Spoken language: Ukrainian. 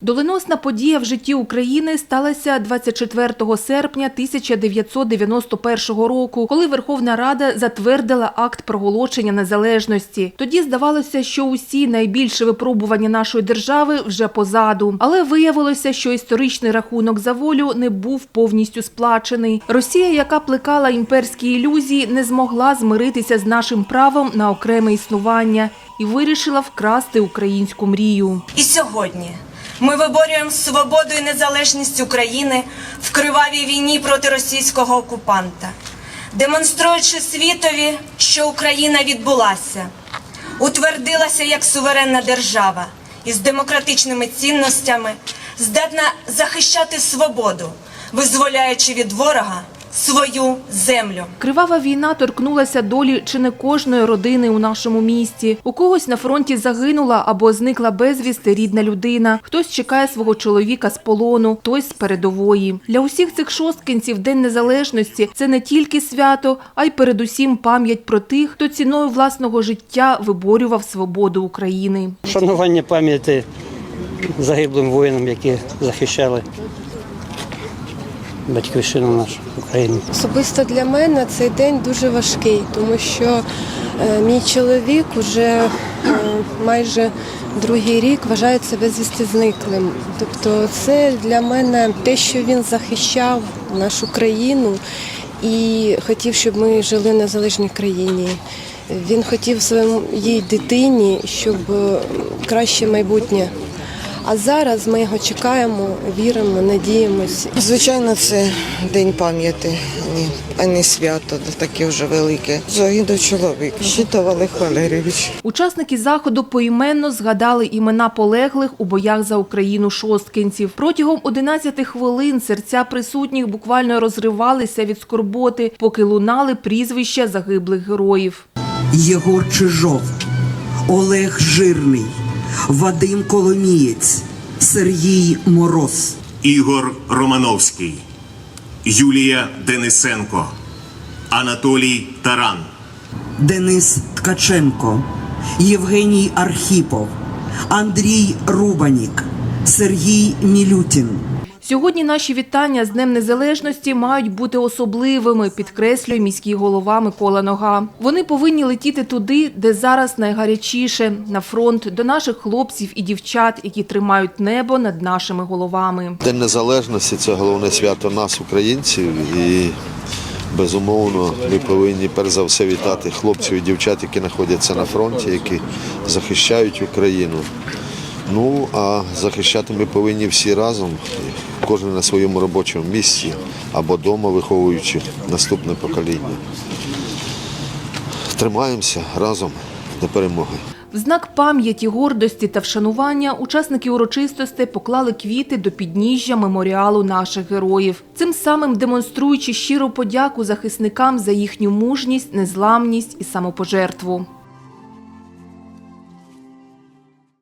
Доленосна подія в житті України сталася 24 серпня 1991 року, коли Верховна Рада затвердила акт проголошення незалежності. Тоді здавалося, що усі найбільші випробування нашої держави вже позаду. Але виявилося, що історичний рахунок за волю не був повністю сплачений. Росія, яка плекала імперські ілюзії, не змогла змиритися з нашим правом на окреме існування і вирішила вкрасти українську мрію. І сьогодні ми виборюємо свободу і незалежність України в кривавій війні проти російського окупанта, демонструючи світові, що Україна відбулася, утвердилася як суверенна держава із демократичними цінностями, здатна захищати свободу, визволяючи від ворога свою землю. Кривава війна торкнулася долі чи не кожної родини у нашому місті. У когось на фронті загинула або зникла безвісти рідна людина. Хтось чекає свого чоловіка з полону, хтось з передової. Для усіх цих шосткинців День Незалежності це не тільки свято, а й передусім пам'ять про тих, хто ціною власного життя виборював свободу України. Шанування пам'яті загиблим воїнам, які захищали батьківщину нашу Україну. Особисто для мене цей день дуже важкий, тому що е, мій чоловік уже е, майже другий рік вважається безвісти зниклим. Тобто, це для мене те, що він захищав нашу країну і хотів, щоб ми жили в незалежній країні. Він хотів своїй дитині, щоб е, краще майбутнє. А зараз ми його чекаємо, віримо, надіємося. Звичайно, це день пам'яті, ні, а не свято таке вже велике. Загинув чоловік. Щитов Олег Валерійович. Учасники заходу поіменно згадали імена полеглих у боях за Україну шосткинців. Протягом 11 хвилин серця присутніх буквально розривалися від скорботи, поки лунали прізвища загиблих героїв. Єгор Чижов, Олег Жирний, Вадим Коломієць, Сергій Мороз. Ігор Романовський, Юлія Денисенко, Анатолій Таран, Денис Ткаченко, Євгеній Архіпов, Андрій Рубанік, Сергій Мілютін. Сьогодні наші вітання з Днем Незалежності мають бути особливими, підкреслює міський голова Микола Нога. Вони повинні летіти туди, де зараз найгарячіше на фронт до наших хлопців і дівчат, які тримають небо над нашими головами. День Незалежності це головне свято нас, українців, і безумовно ми повинні перш за все вітати хлопців і дівчат, які знаходяться на фронті, які захищають Україну. Ну а захищати ми повинні всі разом, кожен на своєму робочому місці або вдома, виховуючи наступне покоління. Тримаємося разом до перемоги. В знак пам'яті, гордості та вшанування учасники урочистостей поклали квіти до підніжжя меморіалу наших героїв, цим самим демонструючи щиру подяку захисникам за їхню мужність, незламність і самопожертву.